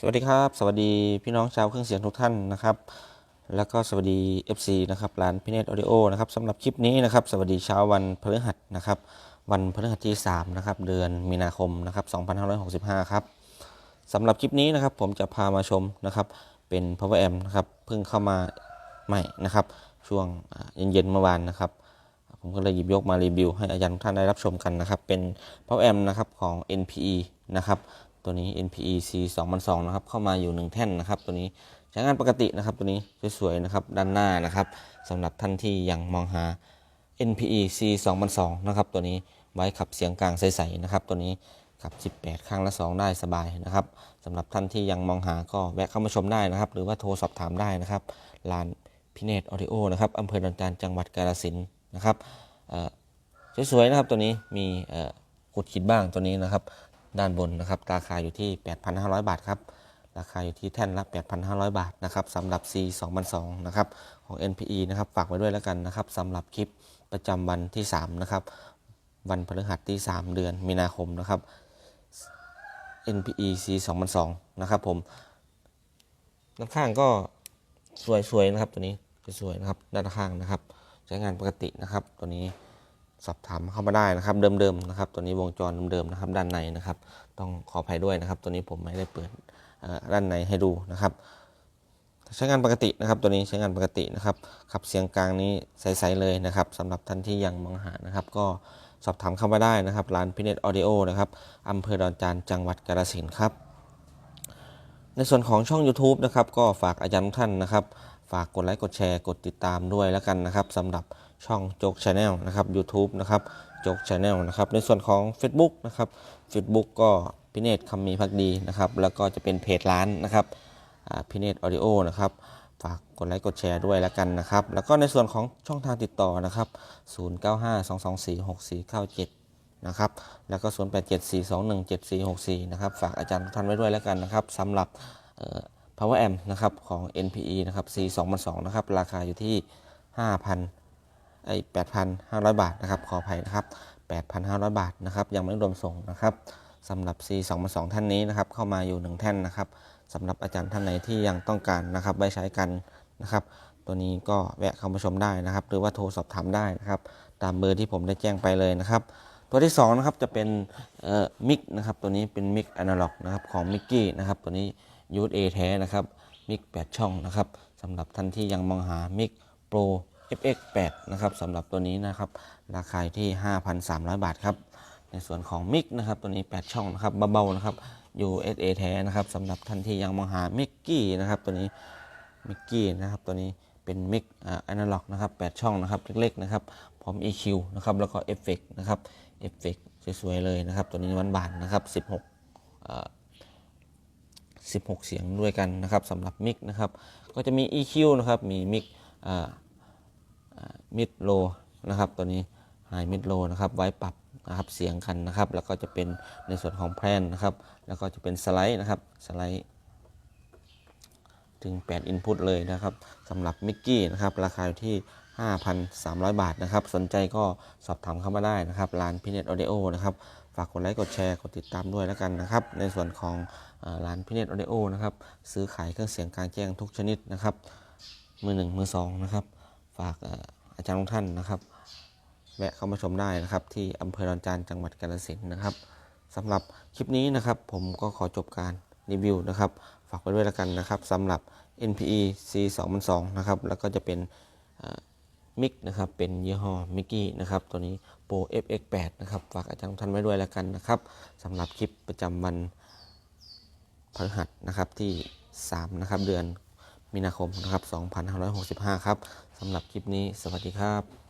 สวัสดีครับ สวัสดีพี่น้องชาวเครื่องเสียงทุกท่านนะครับ แล้วก็สวัสดี FC นะครับร้านพิเนตออดิโอนะครับสำหรับคลิปนี้นะครับ สวัสดีเช้าวันพฤหัสนะครับ วันพฤหัสที่3นะครับเดือนมีนาคมนะครับ2565 ครับสำหรับคลิปนี้นะครับ ผมจะพามาชมนะครับเป็น Power Amp นะครับเพิ่งเข้ามาใหม่นะครับ ช่วงเย็นๆเมื่อวานนะครับ ผมก็เลยหยิบยกมารีวิว ให้อาจารย์ทุกท่านได้รับชมกันนะครับ เป็น Power Amp นะครับของ NPE นะครับ ตัวนี้ NPE C 2 0 0นะครับ เข้ามาอยู่ 1 แท่นนะครับ ตัวนี้ใช้งานปกตินะครับ ตัวนี้สวยๆนะครับ ด้านหน้านะครับสำหรับท่านที่ยังมองหา NPE C 2 0 0นะครับ ตัวนี้ไว้ขับเสียงกลางใสๆนะครับ ตัวนี้ขับ 18 ข้างละ 2 ได้สบายนะครับสำหรับท่านที่ยังมองหาก็แวะเข้ามาชมได้นะครับ หรือว่าโทรสอบถามได้นะครับร้านพิเนตออดิโอนะครับอำเภอดอนจานจังหวัดกาฬสินนะครับสวยๆนะครับตัวนี้มีเอ่อกุดขีดบ้างตัวนี้นะครับ ด้านบนนะครับ ราคาอยู่ที่ 8,500 บาทครับ ราคาอยู่ที่แท่นละ 8,500 บาทนะครับสำหรับ C 2002นะครับของ NPE นะครับฝากไว้ด้วยแล้วกันนะครับสำหรับคลิปประจำวันที่ 3 นะครับ วันพฤหัสที่ 3 เดือนมีนาคมนะครับ NPE C 2002นะครับผมด้านข้างก็สวยๆนะครับตัวนี้สวยๆนะครับด้านข้างนะครับ ใช้งานปกตินะครับตัวนี้ สอบถามเข้ามาได้นะครับเดิมๆนะครับตัวนี้วงจรเดิมๆนะครับด้านในนะครับ ต้องขออภัยด้วยนะครับ ตัวนี้ผมไม่ได้เปิดด้านในให้ดูนะครับ ใช้งานปกตินะครับ ตัวนี้ใช้งานปกตินะครับขับเสียงกลางนี้ใสๆเลยนะครับสำหรับท่านที่ยังมองหานะครับ ก็สอบถามเข้ามาได้นะครับร้านพิเนตออดิโอนะครับอำเภอดอนจานจังหวัดกาฬสินธุ์ครับ ในส่วนของช่อง YouTube นะครับ ก็ฝากอาจารย์ทุกท่านนะครับ ฝากกดไลค์กดแชร์กดติดตามด้วยแล้วกันนะครับสำหรับ ช่องโจกชาแนลนะครับ YouTube นะครับโจกชาแนลนะครับ ในส่วนของ Facebook นะครับ Facebook ก็พิเนตคำมีพักดีนะครับ แล้วก็จะเป็นเพจร้านนะครับพิเนตออดิโอนะครับ ฝากกดไลค์กดแชร์ด้วยแล้วกันนะครับ แล้วก็ในส่วนของช่องทางติดต่อนะครับ 0952246497 นะครับ แล้วก็ 0874217464 นะครับ ฝากอาจารย์ท่านไว้ด้วยแล้วกันนะครับสำหรับ Power Amp นะครับของ NPE นะครับ C 2 0 0นะครับ ราคาอยู่ที่ 5,000 ไอ้8,500บาทนะครับขออภัยนะครับ8,500บาทนะครับยังไม่รวมส่งนะครับสำหรับ C 2 0 0ท่านนี้นะครับเข้ามาอยู่ 1 แท่นนะครับสำหรับอาจารย์ท่านไหนที่ยังต้องการนะครับไว้ใช้กันนะครับ ตัวนี้ก็แวะเข้ามาชมได้นะครับ หรือว่าโทรสอบถามได้นะครับ ตามเบอร์ที่ผมได้แจ้งไปเลยนะครับ ตัวที่2นะครับจะเป็นมิกนะครับตัวนี้เป็นมิกอนาล็อกนะครับของมิกกี้นะครับตัวนี้ USA แท้นะครับมิก8ช่องนะครับสำหรับท่านที่ยังมองหามิก Pro FX8 นะครับสำหรับตัวนี้นะครับ ราคาที่ 5,300 บาทครับ ในส่วนของมิกนะครับตัวนี้ 8 ช่องนะครับเบาๆนะครับ USA แท้นะครับสำหรับท่านที่ยังมองหามิกกี้นะครับตัวนี้มิกกี้นะครับตัวนี้เป็นมิกอ่าอนาล็อกนะครับ 8 ช่องนะครับเล็กๆนะครับพร้อม EQ นะครับแล้วก็เอฟเฟกนะครับเอฟเฟกสวยๆเลยนะครับ ตัวนี้วันบานนะครับ 16เอ่อ16 เสียงด้วยกันนะครับสำหรับมิกนะครับก็จะมี EQ นะครับมีมิกอ มิดโลนะครับตัวนี้ไฮมิดโลนะครับไว้ปรับนะครับเสียงกันนะครับแล้วก็จะเป็นในส่วนของแพลนนะครับแล้วก็จะเป็นสไลด์นะครับสไลด์ถึง 8 Input เลยนะครับสำหรับมิกกี้นะครับราคาอยู่ที่ 5,300 บาทนะครับสนใจก็สอบถามเข้ามาได้นะครับร้านพิเนตออเดโอนะครับฝากกดไลค์กดแชร์กดติดตามด้วยแล้วกันนะครับในส่วนของร้านพิเนตออเดโอนะครับซื้อขายเครื่องเสียงกลางแจ้งทุกชนิดนะครับมือหนึ่งมือสองนะครับฝาก อาจารย์ทุกท่านนะครับแวะเข้ามาชมได้นะครับ ที่อำเภอดอนจานจังหวัดกาฬสินธุ์นะครับสำหรับคลิปนี้นะครับ ผมก็ขอจบการรีวิวนะครับ ฝากไว้ด้วยแล้วกันนะครับสำหรับ NPE C 2 0 2นะครับ แล้วก็จะเป็นมิกนะครับ เป็นยี่ห้อมิกกี้นะครับ ตัวนี้ Pro FX8 นะครับ ฝากอาจารย์ทุกท่านไว้ด้วยแล้วกันนะครับสำหรับคลิปประจำวันพฤหัสนะครับที่ 3 นะครับ เดือน มีนาคมนะครับ 2565 ครับสำหรับคลิปนี้สวัสดีครับ